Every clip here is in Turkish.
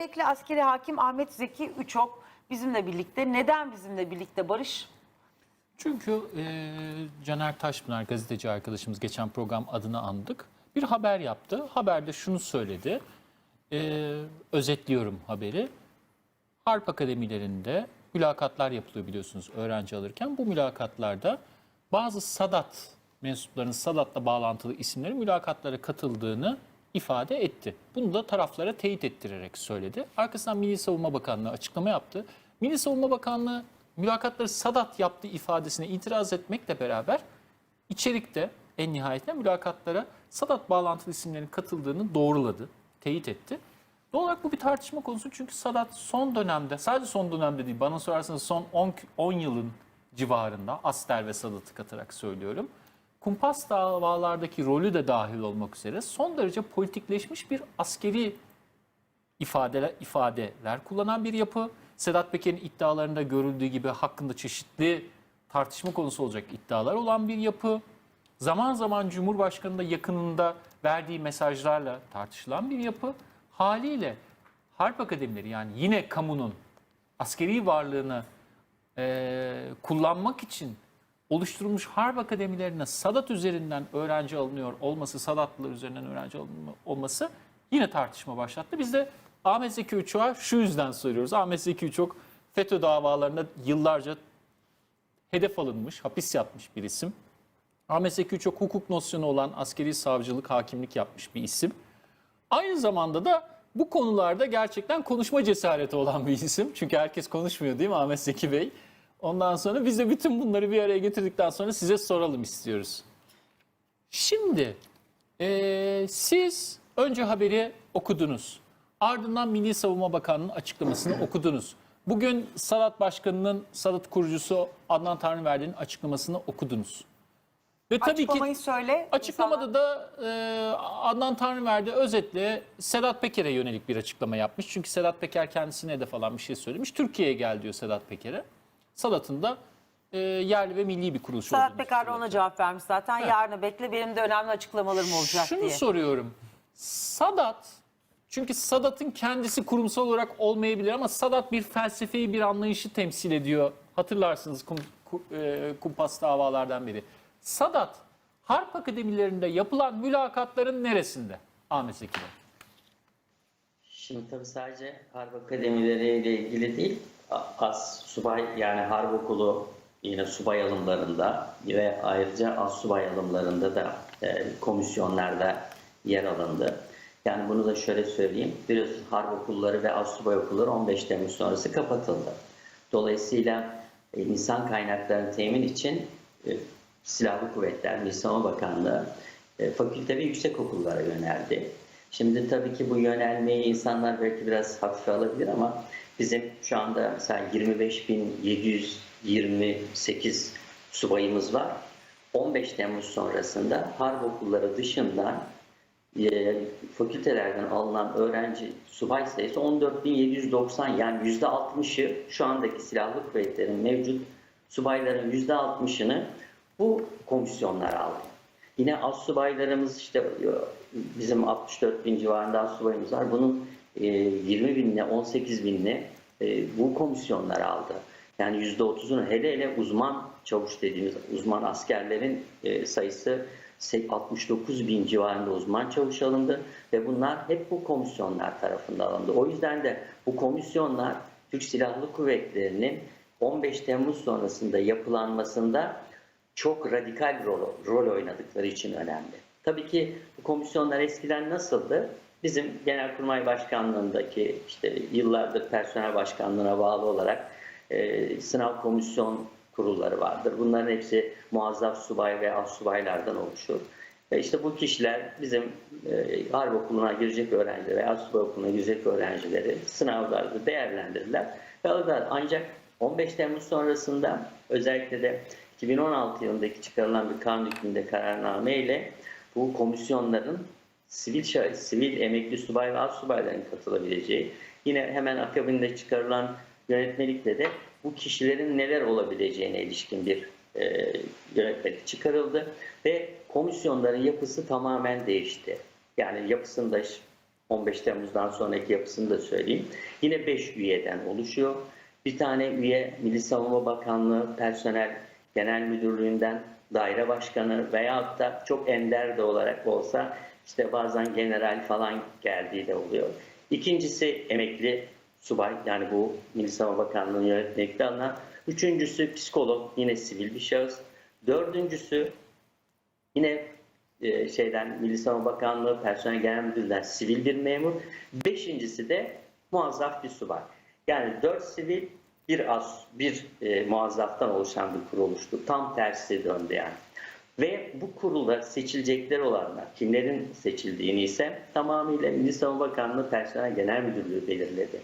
Emekli askeri hakim Ahmet Zeki Üçok bizimle birlikte. Neden bizimle birlikte Barış? Çünkü e, Caner Taşpınar gazeteci arkadaşımız geçen program adını andık. Bir haber yaptı. Haberde şunu söyledi. E, özetliyorum haberi. Harp akademilerinde mülakatlar yapılıyor biliyorsunuz öğrenci alırken. Bu mülakatlarda bazı Sadat mensuplarının Sadat'la bağlantılı isimlerin mülakatlara katıldığını ifade etti. Bunu da taraflara teyit ettirerek söyledi. Arkasından Milli Savunma Bakanlığı açıklama yaptı. Milli Savunma Bakanlığı mülakatları Sadat yaptığı ifadesine itiraz etmekle beraber içerikte en nihayetinde mülakatlara Sadat bağlantılı isimlerin katıldığını doğruladı, teyit etti. Doğal olarak bu bir tartışma konusu çünkü Sadat son dönemde, sadece son dönemde değil, bana sorarsanız son 10, 10 yılın civarında, Aster ve Sadat'ı katarak söylüyorum, kumpas davalardaki rolü de dahil olmak üzere son derece politikleşmiş bir askeri ifadeler, ifadeler kullanan bir yapı. Sedat Peker'in iddialarında görüldüğü gibi hakkında çeşitli tartışma konusu olacak iddialar olan bir yapı. Zaman zaman Cumhurbaşkanı da yakınında verdiği mesajlarla tartışılan bir yapı. Haliyle harp akademileri yani yine kamunun askeri varlığını eee, kullanmak için oluşturulmuş harp akademilerine Sadat üzerinden öğrenci alınıyor olması, Sadatlılar üzerinden öğrenci alınma olması yine tartışma başlattı. Biz de Ahmet Zeki Uçok'a şu yüzden soruyoruz. Ahmet Zeki Uçok FETÖ davalarında yıllarca hedef alınmış, hapis yatmış bir isim. Ahmet Zeki Uçok hukuk nosyonu olan askeri savcılık, hakimlik yapmış bir isim. Aynı zamanda da bu konularda gerçekten konuşma cesareti olan bir isim. Çünkü herkes konuşmuyor değil mi Ahmet Zeki Bey? Ondan sonra biz de bütün bunları bir araya getirdikten sonra size soralım istiyoruz. Şimdi eee, siz önce haberi okudunuz. Ardından Milli Savunma Bakanlığı'nın açıklamasını okudunuz. Bugün Sadat Başkanı'nın, Sadat kurucusu Adnan Tanrıverdi'nin açıklamasını okudunuz. Ve tabii ki Açıklamayı söyle. Açıklamada da e, Adnan Tanrıverdi özetle Sedat Peker'e yönelik bir açıklama yapmış. Çünkü Sedat Peker kendisine hedef alan bir şey söylemiş. Türkiye'ye gel diyor Sedat Peker'e. Sadat'ın da e, yerli ve milli bir kuruluş Sedat olduğunu Peker de ona cevap vermiş zaten. Yarını bekle benim de önemli açıklamalarım olacak Şunu diye. soruyorum. Sadat, çünkü Sadat'ın kendisi kurumsal olarak olmayabilir ama Sadat bir felsefeyi, bir anlayışı temsil ediyor. Hatırlarsınız kum, ku- e, kumpas davalardan biri. Sadat, harp akademilerinde yapılan mülakatların neresinde? Ahmet Zeki Bey. Şimdi tabii sadece harp akademileriyle ilgili değil, as subay yani harp okulu yine subay alımlarında ve ayrıca as subay alımlarında da e, komisyonlarda yer alındı. Yani bunu da şöyle söyleyeyim. Biliyorsunuz harp okulları ve as subay okulları 15 Temmuz sonrası kapatıldı. Dolayısıyla e, insan kaynaklarını temin için e, Silahlı Kuvvetler, Milli Savunma Bakanlığı e, fakülte ve yüksek okullara yöneldi. Şimdi tabii ki bu yönelmeyi insanlar belki biraz hafife alabilir ama bizim şu anda mesela 25.728 subayımız var. 15 Temmuz sonrasında harp okulları dışından e, fakültelerden alınan öğrenci subay sayısı 14.790 yani %60'ı şu andaki silahlı kuvvetlerin mevcut subayların %60'ını bu komisyonlar aldı. Yine az subaylarımız işte bizim 64 bin civarında az subayımız var. Bunun e, 20 binle 18 binle bu komisyonlar aldı. Yani %30'unu hele hele uzman çavuş dediğimiz uzman askerlerin e, sayısı 69 bin civarında uzman çavuş alındı ve bunlar hep bu komisyonlar tarafından alındı. O yüzden de bu komisyonlar Türk Silahlı Kuvvetleri'nin 15 Temmuz sonrasında yapılanmasında çok radikal rol, rol oynadıkları için önemli. Tabii ki bu komisyonlar eskiden nasıldı? Bizim Genelkurmay Başkanlığındaki işte yıllardır personel başkanlığına bağlı olarak e, sınav komisyon kurulları vardır. Bunların hepsi muazzaf subay ve az subaylardan oluşur. Ve işte bu kişiler bizim e, harp okuluna girecek öğrencileri veya subay okuluna girecek öğrencileri sınavlarda değerlendirirler ve. Ancak 15 Temmuz sonrasında özellikle de 2016 yılındaki çıkarılan bir kanun hükmünde kararname ile bu komisyonların sivil şah- sivil emekli subay ve subayların katılabileceği, yine hemen akabinde çıkarılan yönetmelikle de bu kişilerin neler olabileceğine ilişkin bir e, yönetmelik çıkarıldı ve komisyonların yapısı tamamen değişti. Yani yapısında 15 Temmuz'dan sonraki yapısını da söyleyeyim. Yine 5 üyeden oluşuyor. Bir tane üye Milli Savunma Bakanlığı Personel Genel Müdürlüğü'nden daire başkanı veyahut da çok ender de olarak olsa işte bazen general falan geldiği de oluyor. İkincisi emekli subay yani bu Milli Savunma Bakanlığı'nın yönetmekte alınan. Üçüncüsü psikolog yine sivil bir şahıs. Dördüncüsü Yine e, şeyden Milli Savunma Bakanlığı Personel Genel Müdürlüğü'nden sivil bir memur. Beşincisi de muazzaf bir subay. Yani dört sivil bir as, bir e, muazzaftan oluşan bir kuruluştu. Tam tersi döndü yani. Ve bu kurulda seçilecekler olanlar, kimlerin seçildiğini ise tamamıyla Milli Savunma Bakanlığı Personel Genel Müdürlüğü belirledi.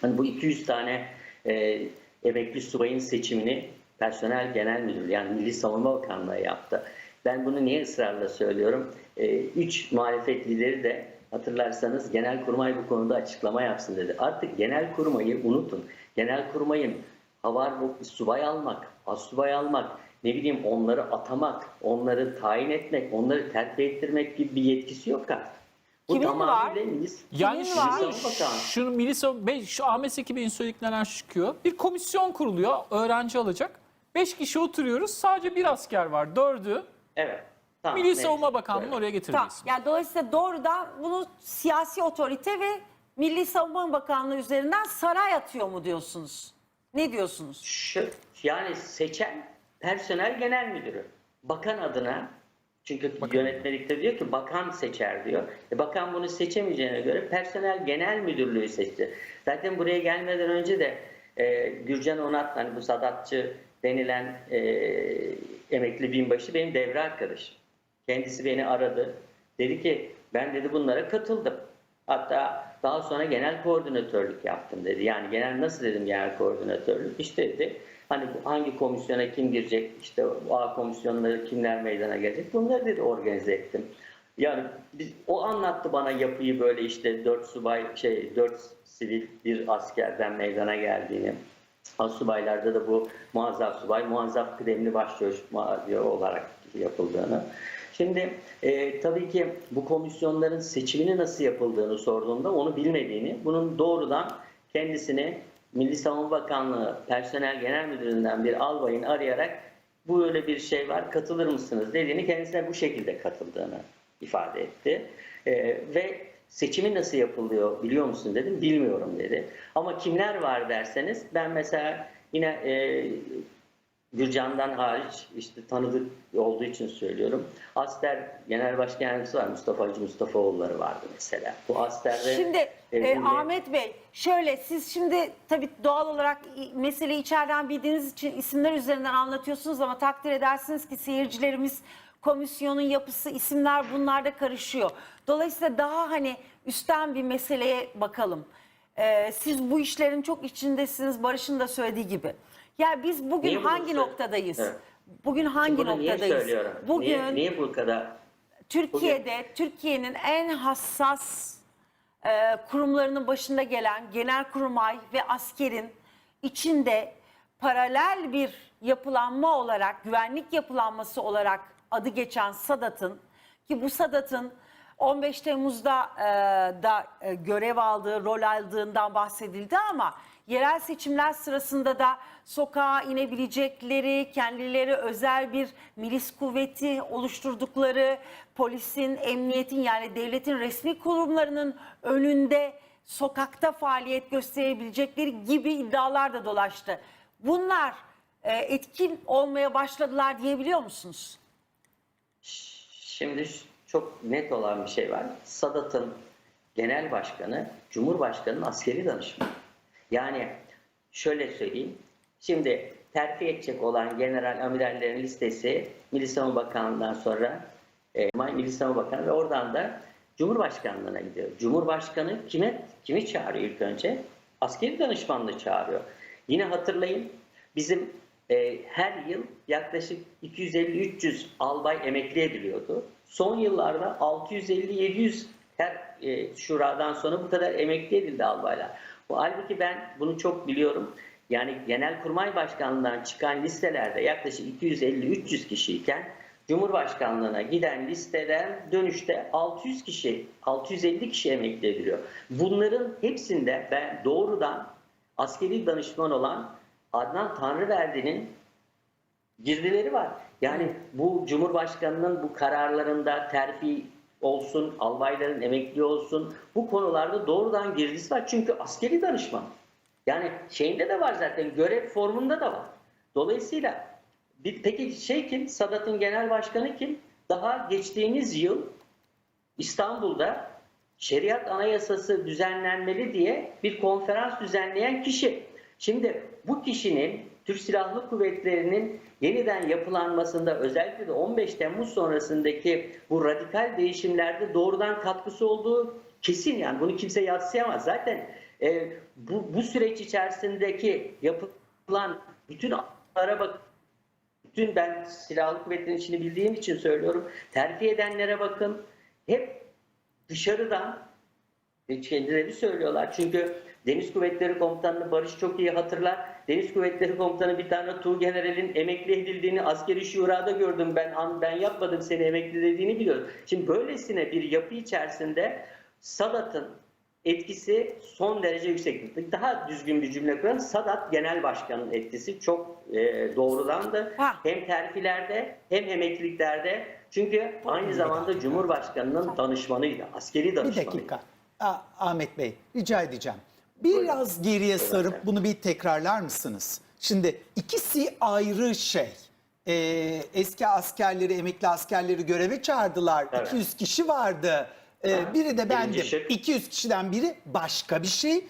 Hani bu 200 tane e, emekli subayın seçimini Personel Genel Müdürlüğü yani Milli Savunma Bakanlığı yaptı. Ben bunu niye ısrarla söylüyorum? E, üç muhalefet lideri de hatırlarsanız Genelkurmay bu konuda açıklama yapsın dedi. Artık Genelkurmay'ı unutun. Genelkurmay'ın havar subay almak, assubay almak, ne bileyim onları atamak, onları tayin etmek, onları terfi ettirmek gibi bir yetkisi yok artık. Bu Kimin var? Milli- Yani Kimin şu, var? Şunu Milli Savunma, Bey, şu Ahmet Zeki Bey'in söylediklerinden çıkıyor. Bir komisyon kuruluyor, öğrenci alacak. Beş kişi oturuyoruz, sadece bir asker var. Dördü Evet. Tamam, Milli neyse. Savunma Bakanlığı'nı oraya Tamam. Yani dolayısıyla doğrudan bunu siyasi otorite ve Milli Savunma Bakanlığı üzerinden saray atıyor mu diyorsunuz? Ne diyorsunuz? Şu, yani seçen personel genel müdürü. Bakan adına çünkü yönetmelikte diyor ki bakan seçer diyor. E, bakan bunu seçemeyeceğine göre personel genel müdürlüğü seçti. Zaten buraya gelmeden önce de e, Gürcan Onat hani bu Sadatçı denilen e, emekli binbaşı benim devre arkadaşım. Kendisi beni aradı. Dedi ki ben dedi bunlara katıldım. Hatta daha sonra genel koordinatörlük yaptım dedi. Yani genel nasıl dedim genel koordinatörlük? İşte dedi hani hangi komisyona kim girecek, işte A komisyonları kimler meydana gelecek bunları dedi organize ettim. Yani biz, o anlattı bana yapıyı böyle işte dört subay şey dört sivil bir askerden meydana geldiğini. Asubaylarda da bu muazzaf subay, muazzaf kıdemli başçavuş olarak yapıldığını. Şimdi e, tabii ki bu komisyonların seçimini nasıl yapıldığını sorduğumda onu bilmediğini, bunun doğrudan kendisini Milli Savunma Bakanlığı Personel Genel Müdürlüğü'nden bir albayın arayarak bu öyle bir şey var katılır mısınız dediğini kendisine bu şekilde katıldığını ifade etti. E, ve seçimi nasıl yapılıyor biliyor musun dedim. Bilmiyorum dedi. Ama kimler var derseniz ben mesela yine e, Gürcan'dan hariç işte tanıdık olduğu için söylüyorum. Aster Genel Başkan Yardımcısı var. Mustafa Hacı Mustafaoğulları vardı mesela. Bu Aster'de Şimdi e, Ahmet Bey şöyle siz şimdi tabii doğal olarak meseleyi içeriden bildiğiniz için isimler üzerinden anlatıyorsunuz ama takdir edersiniz ki seyircilerimiz komisyonun yapısı isimler bunlarda karışıyor. Dolayısıyla daha hani üstten bir meseleye bakalım. E, siz bu işlerin çok içindesiniz Barış'ın da söylediği gibi. Ya biz bugün Niye hangi noktadayız? Evet. Bugün hangi Bunu niye noktadayız? söylüyorum? Bugün Niye, niye bu kadar Türkiye'de Türkiye'nin en hassas e, kurumlarının başında gelen genelkurmay ve askerin içinde paralel bir yapılanma olarak, güvenlik yapılanması olarak adı geçen Sadat'ın ki bu Sadat'ın 15 Temmuz'da e, da e, görev aldığı, rol aldığından bahsedildi ama yerel seçimler sırasında da sokağa inebilecekleri, kendileri özel bir milis kuvveti oluşturdukları, polisin, emniyetin yani devletin resmi kurumlarının önünde sokakta faaliyet gösterebilecekleri gibi iddialar da dolaştı. Bunlar e, etkin olmaya başladılar diyebiliyor musunuz? Şimdi çok net olan bir şey var. Sadat'ın genel başkanı, Cumhurbaşkanı'nın askeri danışmanı. Yani şöyle söyleyeyim. Şimdi terfi edecek olan general amirallerin listesi Milli Savunma Bakanlığı'ndan sonra e, Milli Savunma Bakanı ve oradan da Cumhurbaşkanlığına gidiyor. Cumhurbaşkanı kime kimi çağırıyor ilk önce? Askeri danışmanlığı çağırıyor. Yine hatırlayın bizim e, her yıl yaklaşık 250-300 albay emekli ediliyordu. Son yıllarda 650-700 her e, şuradan sonra bu kadar emekli edildi albaylar. Bu halbuki ben bunu çok biliyorum. Yani Genelkurmay Başkanlığı'ndan çıkan listelerde yaklaşık 250-300 kişiyken Cumhurbaşkanlığına giden listeden dönüşte 600 kişi, 650 kişi emekli ediliyor. Bunların hepsinde ben doğrudan askeri danışman olan Adnan Tanrıverdi'nin girdileri var. Yani bu Cumhurbaşkanı'nın bu kararlarında terfi olsun, albayların emekli olsun bu konularda doğrudan girdisi var. Çünkü askeri danışman. Yani şeyinde de var zaten görev formunda da var. Dolayısıyla bir, peki şey kim? Sadat'ın genel başkanı kim? Daha geçtiğimiz yıl İstanbul'da şeriat anayasası düzenlenmeli diye bir konferans düzenleyen kişi. Şimdi bu kişinin Türk Silahlı Kuvvetleri'nin yeniden yapılanmasında özellikle de 15 Temmuz sonrasındaki bu radikal değişimlerde doğrudan katkısı olduğu kesin yani bunu kimse yatsıyamaz. Zaten e, bu, bu süreç içerisindeki yapılan bütün araba bütün ben silahlı kuvvetlerin içini bildiğim için söylüyorum. Terfi edenlere bakın. Hep dışarıdan kendileri söylüyorlar. Çünkü Deniz Kuvvetleri Komutanı Barış çok iyi hatırlar. Deniz Kuvvetleri Komutanı bir tane Tuğ General'in emekli edildiğini askeri şurada gördüm. Ben ben yapmadım seni emekli dediğini biliyorum. Şimdi böylesine bir yapı içerisinde Sadat'ın etkisi son derece yüksek. Daha düzgün bir cümle kuralım. Sadat Genel Başkanı'nın etkisi çok e, doğrudandı. Ha. Hem terfilerde hem emekliliklerde. Çünkü aynı zamanda Cumhurbaşkanı'nın danışmanıydı. Askeri Bir danışmanıydı. dakika. Ahmet Bey rica edeceğim. Biraz geriye sarıp bunu bir tekrarlar mısınız? Şimdi ikisi ayrı şey. Ee, eski askerleri, emekli askerleri göreve çağırdılar. Evet. 200 kişi vardı. Ee, biri de bendim. şık. 200 kişiden biri başka bir şey.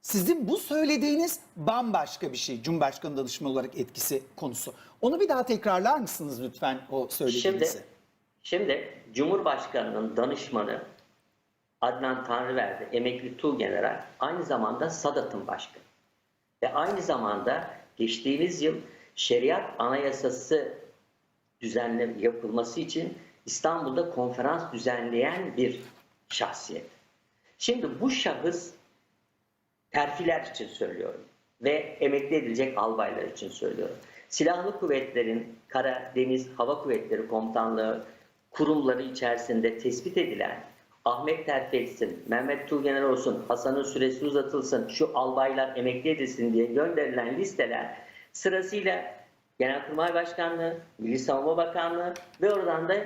Sizin bu söylediğiniz bambaşka bir şey. Cumhurbaşkanı danışmanı olarak etkisi konusu. Onu bir daha tekrarlar mısınız lütfen o Şimdi, söylediğinizi? şimdi Cumhurbaşkanı'nın danışmanı Adnan Tanrıverdi, emekli Tuğgeneral, aynı zamanda Sadat'ın başkanı. Ve aynı zamanda geçtiğimiz yıl şeriat anayasası düzenle yapılması için İstanbul'da konferans düzenleyen bir şahsiyet. Şimdi bu şahıs terfiler için söylüyorum ve emekli edilecek albaylar için söylüyorum. Silahlı kuvvetlerin kara, deniz, hava kuvvetleri komutanlığı kurumları içerisinde tespit edilen Ahmet terfi etsin, Mehmet Tuğgener olsun, Hasan'ın süresi uzatılsın, şu albaylar emekli edilsin diye gönderilen listeler sırasıyla Genelkurmay Başkanlığı, Milli Savunma Bakanlığı ve oradan da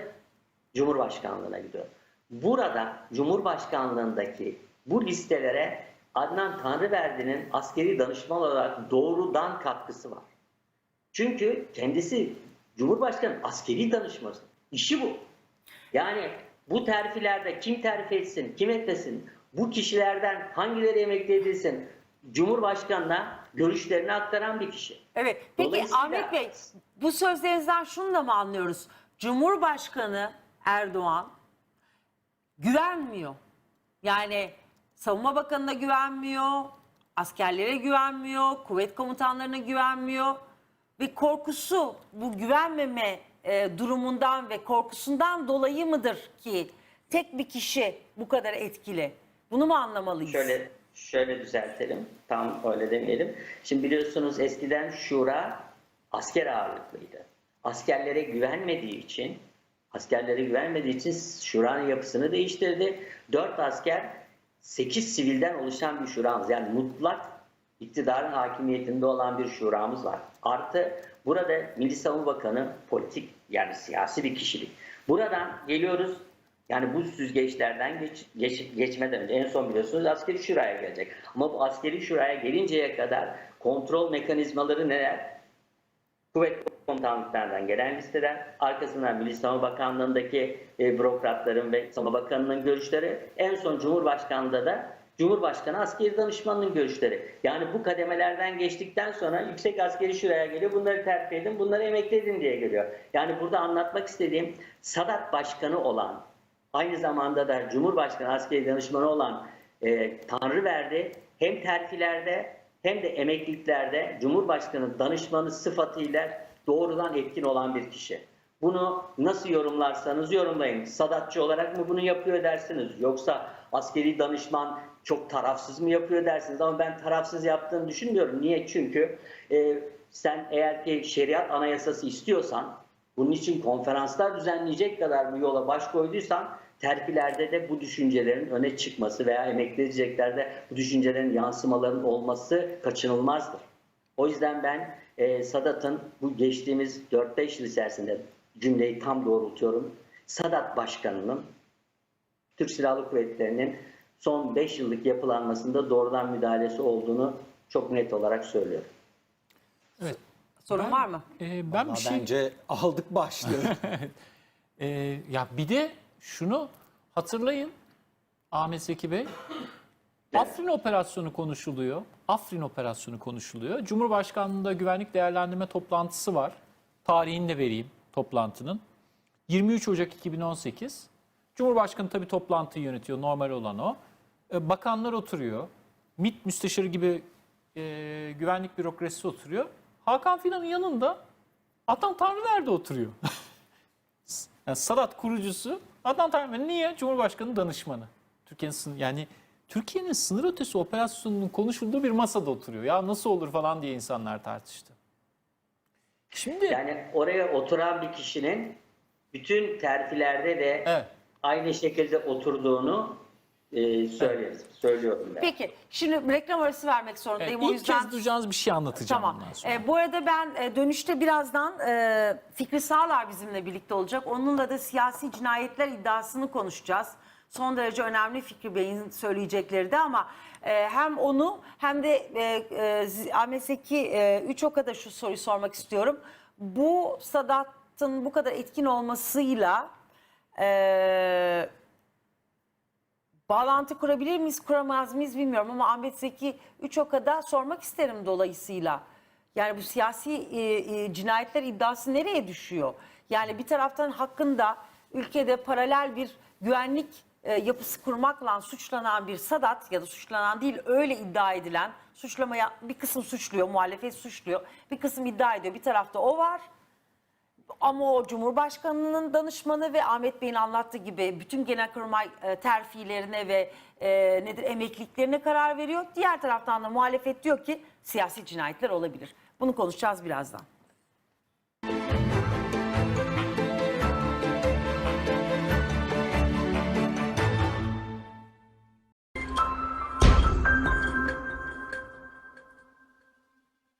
Cumhurbaşkanlığına gidiyor. Burada Cumhurbaşkanlığındaki bu listelere Adnan Tanrıverdi'nin askeri danışman olarak doğrudan katkısı var. Çünkü kendisi Cumhurbaşkanı askeri danışmanı. İşi bu. Yani bu terfilerde kim terfi etsin, kim etmesin, bu kişilerden hangileri emekli edilsin, Cumhurbaşkanına görüşlerini aktaran bir kişi. Evet. Peki Ahmet Bey bu sözlerinizden şunu da mı anlıyoruz? Cumhurbaşkanı Erdoğan güvenmiyor. Yani Savunma Bakanı'na güvenmiyor, askerlere güvenmiyor, kuvvet komutanlarına güvenmiyor ve korkusu bu güvenmeme e, durumundan ve korkusundan dolayı mıdır ki tek bir kişi bu kadar etkili? Bunu mu anlamalıyız? Şöyle şöyle düzeltelim. Tam öyle demeyelim. Şimdi biliyorsunuz eskiden şura asker ağırlıklıydı. Askerlere güvenmediği için askerlere güvenmediği için şuranın yapısını değiştirdi. Dört asker, sekiz sivilden oluşan bir şuramız. Yani mutlak iktidarın hakimiyetinde olan bir şuramız var. Artı burada Milli Savunma Bakanı politik yani siyasi bir kişilik. Buradan geliyoruz yani bu süzgeçlerden geç, geç- geçmeden önce en son biliyorsunuz askeri şuraya gelecek. Ama bu askeri şuraya gelinceye kadar kontrol mekanizmaları neler? Kuvvet komutanlıklardan gelen listeler, arkasından Milli Savunma Bakanlığı'ndaki e, bürokratların ve Savunma Bakanı'nın görüşleri, en son Cumhurbaşkanı'nda da Cumhurbaşkanı askeri danışmanının görüşleri. Yani bu kademelerden geçtikten sonra yüksek askeri şuraya geliyor. Bunları terfi edin, bunları emekli edin diye geliyor. Yani burada anlatmak istediğim Sadat Başkanı olan, aynı zamanda da Cumhurbaşkanı askeri danışmanı olan e, Tanrıverdi hem terfilerde hem de emekliliklerde Cumhurbaşkanı danışmanı sıfatıyla doğrudan etkin olan bir kişi. Bunu nasıl yorumlarsanız yorumlayın. Sadatçı olarak mı bunu yapıyor dersiniz? Yoksa askeri danışman çok tarafsız mı yapıyor dersiniz? Ama ben tarafsız yaptığını düşünmüyorum. Niye? Çünkü e, sen eğer ki şeriat anayasası istiyorsan Bunun için konferanslar düzenleyecek kadar bu yola baş koyduysan terfilerde de bu düşüncelerin öne çıkması veya emekli edeceklerde bu düşüncelerin yansımaların olması kaçınılmazdır. O yüzden ben e, Sadat'ın bu geçtiğimiz 4-5 yıl içerisinde cümleyi tam doğrultuyorum. Sadat Başkanı'nın Türk Silahlı Kuvvetleri'nin son 5 yıllık yapılanmasında doğrudan müdahalesi olduğunu çok net olarak söylüyorum. Evet. Sorun Ben- var mı? E, ben bir şey Bence aldık başlığı. Ee, ya bir de şunu hatırlayın Ahmet Zeki Bey. Afrin operasyonu konuşuluyor. Afrin operasyonu konuşuluyor. Cumhurbaşkanlığında güvenlik değerlendirme toplantısı var. Tarihini de vereyim toplantının. 23 Ocak 2018. Cumhurbaşkanı tabii toplantıyı yönetiyor. Normal olan o. Ee, Bakanlar oturuyor. MİT müsteşarı gibi e, güvenlik bürokrasisi oturuyor. Hakan Fidan'ın yanında Adnan Tanrıver de oturuyor. Yani Sadat kurucusu Adnan Tanrıver niye? Cumhurbaşkanı danışmanı. Türkiye'nin yani Türkiye'nin sınır ötesi operasyonunun konuşulduğu bir masada oturuyor. Ya nasıl olur falan diye insanlar tartıştı. Şimdi Yani oraya oturan bir kişinin bütün terfilerde de evet. aynı şekilde oturduğunu e, söyleriz. Söylüyorum ben. Peki şimdi reklam arası vermek Evet, zorundayım. o ilk yüzden kez duyacağınız bir şey anlatacağım Tamam. bundan sonra. Ee, bu arada ben e, dönüşte birazdan e, Fikri Sağlar bizimle birlikte olacak. Onunla da siyasi cinayetler iddiasını konuşacağız. Son derece önemli Fikri Bey'in söyleyecekleri de ama e, hem onu hem de e, e, Ahmet Zeki e, Üçok'a da şu soruyu sormak istiyorum. Bu Sadat'ın bu kadar etkin olmasıyla e, Bağlantı kurabilir miyiz, kuramaz mıyız bilmiyorum ama Ahmet Zeki Üçok'a da sormak isterim dolayısıyla. Yani bu siyasi e, e, cinayetler iddiası nereye düşüyor? Yani bir taraftan hakkında ülkede paralel bir güvenlik e, yapısı kurmakla suçlanan bir Sadat ya da suçlanan değil öyle iddia edilen suçlamaya bir kısım suçluyor, muhalefet suçluyor, bir kısım iddia ediyor. Bir tarafta o var. Ama o Cumhurbaşkanı'nın danışmanı ve Ahmet Bey'in anlattığı gibi bütün genelkurmay e, terfilerine ve e, nedir emekliliklerine karar veriyor. Diğer taraftan da muhalefet diyor ki siyasi cinayetler olabilir. Bunu konuşacağız birazdan.